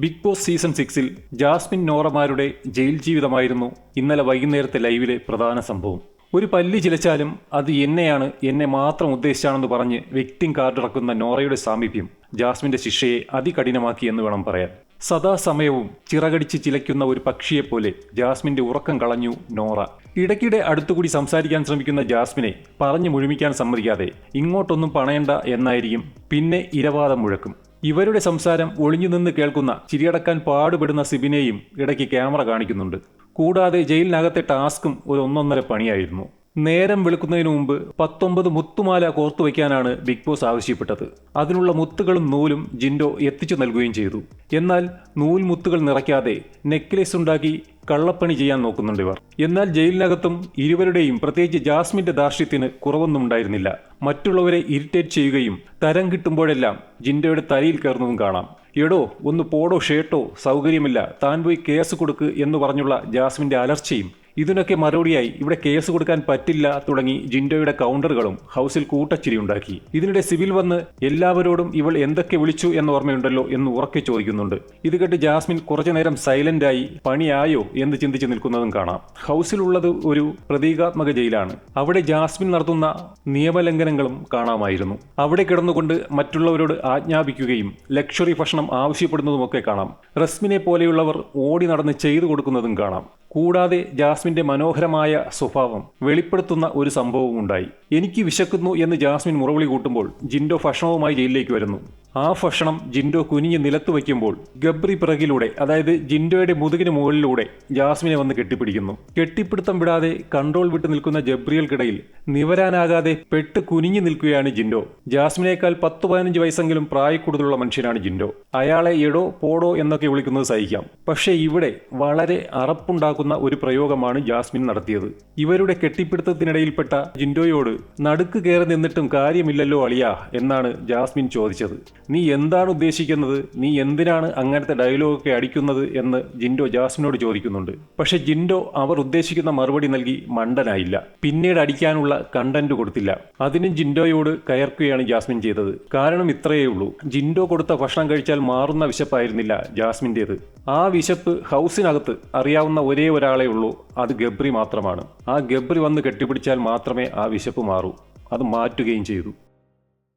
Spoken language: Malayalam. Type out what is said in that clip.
ബിഗ് ബോസ് സീസൺ സിക്സിൽ ജാസ്മിൻ നോറമാരുടെ ജയിൽ ജീവിതമായിരുന്നു ഇന്നലെ വൈകുന്നേരത്തെ ലൈവിലെ പ്രധാന സംഭവം. ഒരു പല്ലി ചിലച്ചാലും അത് എന്നെയാണ് എന്നെ മാത്രം ഉദ്ദേശിച്ചാണെന്ന് പറഞ്ഞ് വ്യക്തിം കാർഡിറക്കുന്ന നോറയുടെ സാമീപ്യം ജാസ്മിന്റെ ശിക്ഷയെ അതികഠിനമാക്കി എന്ന് വേണം പറയാൻ. സദാസമയവും ചിറകടിച്ച് ചിലയ്ക്കുന്ന ഒരു പക്ഷിയെപ്പോലെ ജാസ്മിന്റെ ഉറക്കം കളഞ്ഞു നോറ. ഇടയ്ക്കിടെ അടുത്തുകൂടി സംസാരിക്കാൻ ശ്രമിക്കുന്ന ജാസ്മിനെ പറഞ്ഞു മുഴുമിക്കാൻ സമ്മതിക്കാതെ ഇങ്ങോട്ടൊന്നും പണയണ്ട എന്നായിരിക്കും പിന്നെ ഇരവാദം മുഴക്കും. ഇവരുടെ സംസാരം ഒളിഞ്ഞു നിന്ന് കേൾക്കുന്ന ചിരിയടക്കാൻ പാടുപെടുന്ന സിബിനെയും ഇടയ്ക്ക് ക്യാമറ കാണിക്കുന്നുണ്ട്. കൂടാതെ ജയിലിനകത്തെ ടാസ്കും ഒരു ഒന്നൊന്നര പണിയായിരുന്നു. നേരം വെളുക്കുന്നതിന് മുമ്പ് പത്തൊമ്പത് മുത്തുമാല കോർത്തു വയ്ക്കാനാണ് ബിഗ് ബോസ് ആവശ്യപ്പെട്ടത്. അതിനുള്ള മുത്തുകളും നൂലും ജിൻഡോ എത്തിച്ചു നൽകുകയും ചെയ്തു. എന്നാൽ നൂൽ മുത്തുകൾ നിറയ്ക്കാതെ നെക്ലേസ് ഉണ്ടാക്കി കള്ളപ്പണി ചെയ്യാൻ നോക്കുന്നുണ്ട് ഇവർ. എന്നാൽ ജയിലിനകത്തും ഇരുവരുടെയും പ്രത്യേകിച്ച് ജാസ്മിന്റെ ദാർഷ്യത്തിന് കുറവൊന്നും ഉണ്ടായിരുന്നില്ല. മറ്റുള്ളവരെ ഇറിറ്റേറ്റ് ചെയ്യുകയും തരം കിട്ടുമ്പോഴെല്ലാം ജിൻഡോയുടെ തലയിൽ കയറുന്നതും കാണാം. എടോ ഒന്ന് പോടോ ഷേട്ടോ സൗകര്യമില്ല താൻ പോയി കേസ് കൊടുക്ക് എന്ന് പറഞ്ഞുള്ള ജാസ്മിന്റെ അലർച്ചയും ഇതിനൊക്കെ മറുപടിയായി ഇവിടെ കേസ് കൊടുക്കാൻ പറ്റില്ല തുടങ്ങി ജിൻഡോയുടെ കൗണ്ടറുകളും ഹൗസിൽ കൂട്ടച്ചിരി ഉണ്ടാക്കി. ഇതിനിടെ സിവിൽ വന്ന് എല്ലാവരോടും ഇവൾ എന്തൊക്കെ വിളിച്ചു എന്ന് ഓർമ്മയുണ്ടല്ലോ എന്ന് ഉറക്കെ ചോദിക്കുന്നുണ്ട്. ഇത് കേട്ട് ജാസ്മിൻ കുറച്ചു നേരം സൈലന്റായി പണിയായോ എന്ന് ചിന്തിച്ച് നിൽക്കുന്നതും കാണാം. ഹൗസിലുള്ളത് ഒരു പ്രതീകാത്മക ജയിലാണ്. അവിടെ ജാസ്മിൻ നടത്തുന്ന നിയമലംഘനങ്ങളും കാണാമായിരുന്നു. അവിടെ കിടന്നുകൊണ്ട് മറ്റുള്ളവരോട് ആജ്ഞാപിക്കുകയും ലക്ഷറി ഭക്ഷണം ആവശ്യപ്പെടുന്നതുമൊക്കെ കാണാം. റസ്മിനെ പോലെയുള്ളവർ ഓടി നടന്ന് ചെയ്തു കൊടുക്കുന്നതും കാണാം. കൂടാതെ ജാസ്മിന്റെ മനോഹരമായ സ്വഭാവം വെളിപ്പെടുത്തുന്ന ഒരു സംഭവവും ഉണ്ടായി എനിക്ക് വിശക്കുന്നു എന്ന് ജാസ്മിൻ മുറവിളി കൂട്ടുമ്പോൾ ജിൻഡോ ഭക്ഷണവുമായി ജയിലിലേക്ക് വരുന്നു. ആ ഭക്ഷണം ജിൻഡോ കുനിഞ്ഞ് നിലത്ത് വയ്ക്കുമ്പോൾ ഗബ്രി പിറകിലൂടെ അതായത് ജിൻഡോയുടെ മുതുകിന് മുകളിലൂടെ ജാസ്മിനെ വന്ന് കെട്ടിപ്പിടിക്കുന്നു. കെട്ടിപ്പിടുത്തം വിടാതെ കൺട്രോൾ വിട്ട് നിൽക്കുന്ന ജബ്രികൾക്കിടയിൽ നിവരാനാകാതെ പെട്ട് കുനിഞ്ഞു നിൽക്കുകയാണ് ജിൻഡോ. ജാസ്മിനേക്കാൾ പത്ത് പതിനഞ്ച് വയസ്സെങ്കിലും പ്രായക്കൂടുതലുള്ള മനുഷ്യനാണ് ജിൻഡോ. അയാളെ എടോ പോടോ എന്നൊക്കെ വിളിക്കുന്നത് സഹിക്കാം. പക്ഷേ ഇവിടെ വളരെ അറപ്പുണ്ടാക്കുന്ന ഒരു പ്രയോഗമാണ് ജാസ്മിൻ നടത്തിയത്. ഇവരുടെ കെട്ടിപ്പിടുത്തത്തിനിടയിൽപ്പെട്ട ജിൻഡോയോട് നടുക്ക് കയറി നിന്നിട്ടും കാര്യമില്ലല്ലോ അളിയ എന്നാണ് ജാസ്മിൻ ചോദിച്ചത്. നീ എന്താണ് ഉദ്ദേശിക്കുന്നത്? നീ എന്തിനാണ് അങ്ങനത്തെ ഡയലോഗൊക്കെ അടിക്കുന്നത് എന്ന് ജിൻഡോ ജാസ്മിനോട് ചോദിക്കുന്നുണ്ട്. പക്ഷെ ജിൻഡോ അവർ ഉദ്ദേശിക്കുന്ന മറുപടി നൽകി മണ്ടനായില്ല. പിന്നീട് അടിക്കാനുള്ള കണ്ടന്റ് കൊടുത്തില്ല. അതിനും ജിൻഡോയോട് കയർക്കുകയാണ് ജാസ്മിൻ ചെയ്തത്. കാരണം ഇത്രയേ ഉള്ളൂ. ജിൻഡോ കൊടുത്ത ഭക്ഷണം കഴിച്ചാൽ മാറുന്ന വിശപ്പായിരുന്നില്ല ജാസ്മിന്റേത്. ആ വിശപ്പ് ഹൗസിനകത്ത് അറിയാവുന്ന ഒരേ ഒരാളെ ഉള്ളൂ. അത് ഗബ്രി മാത്രമാണ്. ആ ഗബ്രി വന്ന് കെട്ടിപ്പിടിച്ചാൽ മാത്രമേ ആ വിശപ്പ് മാറൂ. അത് മാറ്റുകയും ചെയ്തു.